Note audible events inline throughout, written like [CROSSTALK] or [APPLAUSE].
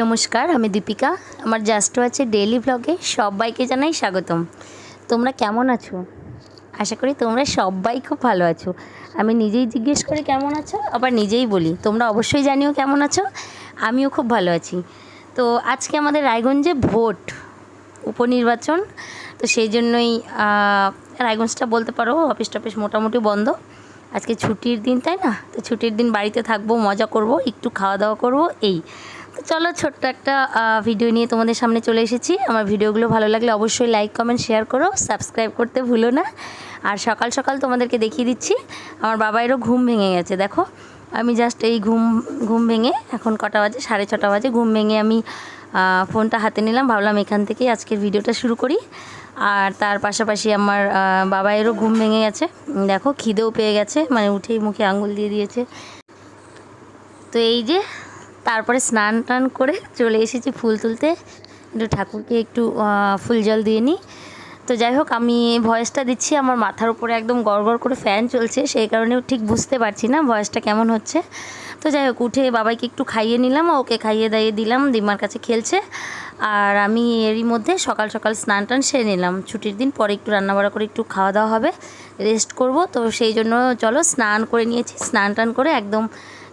নমস্কার, আমি দীপিকা। আমার জাস্ট আছে ডেইলি ব্লগে সবাইকে জানাই স্বাগতম। তোমরা কেমন আছো? আশা করি তোমরা সবাই খুব ভালো আছো। আমি নিজেই জিজ্ঞেস করি কেমন আছো? আবার নিজেই বলি, তোমরা অবশ্যই জানিও কেমন আছো? আমিও খুব ভালো আছি। তো আজকে আমাদের রায়গঞ্জে ভোট, উপনির্বাচন। তো সেই জন্যই রায়গঞ্জটা বলতে পারো, অফিস টফিস মোটামুটি বন্ধ। আজকে ছুটির দিন, তাই না? তো ছুটির দিন বাড়িতে থাকব, মজা করব, একটু খাওয়া দাওয়া করব, এই। চলো ছোট্ট একটা ভিডিও নিয়ে তোমাদের সামনে চলে এসেছি। আমার ভিডিওগুলো ভালো লাগলে অবশ্যই লাইক কমেন্ট শেয়ার করো সাবস্ক্রাইব করতে ভুলো না। আর সকাল সকাল তোমাদেরকে দেখিয়ে দিচ্ছি আমার বাবাইরও ঘুম ভেঙে গেছে দেখো। আমি জাস্ট এই ঘুম ঘুম ভেঙে এখন কটা বাজে? সাড়ে ছটা বাজে। ঘুম ভেঙে আমি ফোনটা হাতে নিলাম ভাবলাম এখান থেকেই আজকের ভিডিওটা শুরু করি। আর তার পাশাপাশি আমার আহ, বাবাইয়েরও ঘুম ভেঙে গেছে। দেখো খিদেও পেয়ে গেছে মানে উঠেই মুখে আঙুল দিয়ে দিয়েছে। তো এই যে তারপরে স্নান টান করে চলে এসেছি ফুল তুলতে। একটু ঠাকুরকে একটু ফুল জল দিয়ে নিই। তো যাই হোক, আমি ভয়েসটা দিচ্ছি। আমার মাথার উপরে একদম গড়গড় করে ফ্যান চলছে, সেই কারণেও ঠিক বুঝতে পারছি না ভয়েসটা কেমন হচ্ছে। তো যাই হোক, উঠে বাবাইকে একটু খাইয়ে নিলাম, ওকে খাইয়ে দাইয়ে দিলাম, দিমার কাছে খেলছে। আর আমি এরই মধ্যে সকাল সকাল স্নান টান সেরে নিলাম। ছুটির দিন পরে একটু রান্নাবাড়া করে একটু খাওয়া দাওয়া হবে, রেস্ট করব। তো সেই জন্য চলো স্নান করে নিয়েছি, স্নান টান করে একদম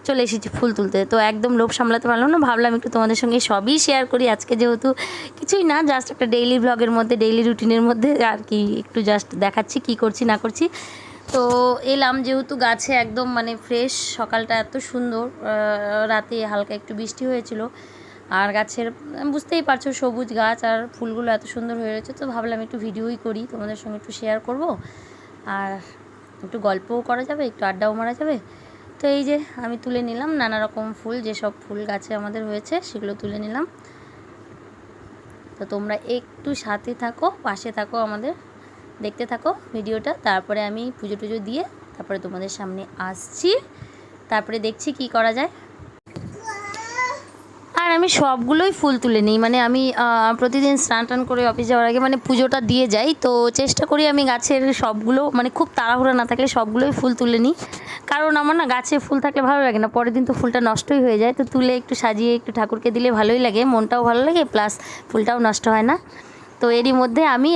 চলে এসেছি ফুল তুলতে। তো একদম লোভ সামলাতে পারলাম না, ভাবলাম একটু তোমাদের সঙ্গে সবই শেয়ার করি। আজকে যেহেতু কিছুই না জাস্ট একটা ডেইলি ব্লগের মধ্যে ডেইলি রুটিনের মধ্যে [LAUGHS] আর কি, একটু জাস্ট দেখাচ্ছি কি করছি, না করছি। তো এলাম যেহেতু গাছে একদম মানে ফ্রেশ সকালটা এত সুন্দর রাতে হালকা একটু বৃষ্টি হয়েছিল। আর গাছের বুঝতেই পারছ সবুজ গাছ আর ফুলগুলো এত সুন্দর হয়ে রয়েছে, তো ভাবলাম একটু ভিডিওই করি, তোমাদের সঙ্গে একটু শেয়ার করব। আর একটু গল্পও করা যাবে, একটু আড্ডাও মারা যাবে। তো এই যে আমি তুলে নিলাম নানা রকম ফুল যেসব ফুল গাছে আমাদের হয়েছে সেগুলো তুলে নিলাম। তো তোমরা একটু সাথে থাকো, পাশে থাকো আমাদের, দেখতে থাকো ভিডিওটা। তারপরে আমি পুজো টুজো দিয়ে তারপরে তোমাদের সামনে আসছি। তারপরে দেখছি কি করা যায়। আমি সবগুলোই ফুল তুলে নিই। মানে আমি প্রতিদিন স্নান টান করে অফিস যাওয়ার আগে মানে পুজোটা দিয়ে যাই। তো চেষ্টা করি আমি গাছের সবগুলো মানে খুব তাড়াহুড়া না থাকলে সবগুলোই ফুল তুলে নিই। কারণ আমার না গাছে ফুল থাকলে ভালো লাগে না, পরের দিন তো ফুলটা নষ্টই হয়ে যায়। তো তুলে একটু সাজিয়ে একটু ঠাকুরকে দিলে ভালোই লাগে, মনটাও ভালো লাগে, প্লাস ফুলটাও নষ্ট হয় না। তো এরই মধ্যে আমি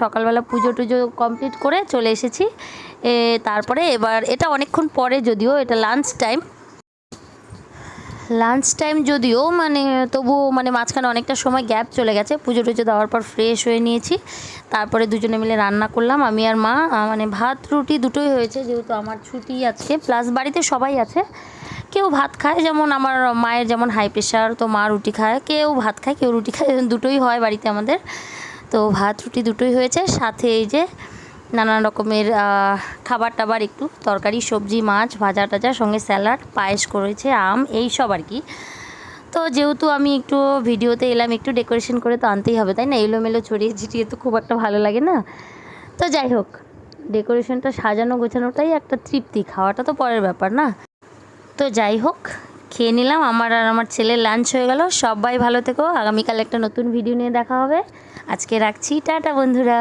সকালবেলা পুজো টুজো কমপ্লিট করে চলে এসেছি। তারপরে এবার, এটা অনেকক্ষণ পরে যদিও, এটা লাঞ্চ টাইম লাঞ্চ টাইম যদিও মানে তবুও মানে মাঝখানে অনেকটা সময় গ্যাপ চলে গেছে। পুজো টুজো দেওয়ার পর ফ্রেশ হয়ে নিয়েছি। তারপরে দুজনে মিলে রান্না করলাম। আমি আর মা মানে ভাত, রুটি দুটোই হয়েছে যেহেতু আমার ছুটি আজকে প্লাস বাড়িতে সবাই আছে। কেউ ভাত খায়, যেমন আমার মায়ের যেমন হাই প্রেশার তো মা রুটি খায়। কেউ ভাত খায়, কেউ রুটি খায়, দুটোই হয় বাড়িতে আমাদের। তো ভাত, রুটি দুটোই হয়েছে। সাথে এই যে নানান রকমের খাবার টাবার একটু তরকারি, সবজি, মাছ, ভাজা টাজা, সঙ্গে স্যালাড, পায়েস করেছে, আম, এই সব আর কি। তো যেহেতু আমি একটু ভিডিওতে এলাম, একটু ডেকোরেশন করে তো আনতেই হবে, তাই না? এলোমেলো ছড়িয়ে ছিটিয়ে তো খুব একটা ভালো লাগে না। তো যাই হোক, ডেকোরেশনটা সাজানো গোছানোটাই একটা তৃপ্তি, খাওয়াটা তো পরের ব্যাপার না? তো যাই হোক, খেয়ে নিলাম, আমার আর আমার ছেলের লাঞ্চ হয়ে গেল, সবাই ভালো থেকো, আগামীকাল একটা নতুন ভিডিও নিয়ে দেখা হবে। আজকে রাখছি, টাটা বন্ধুরা।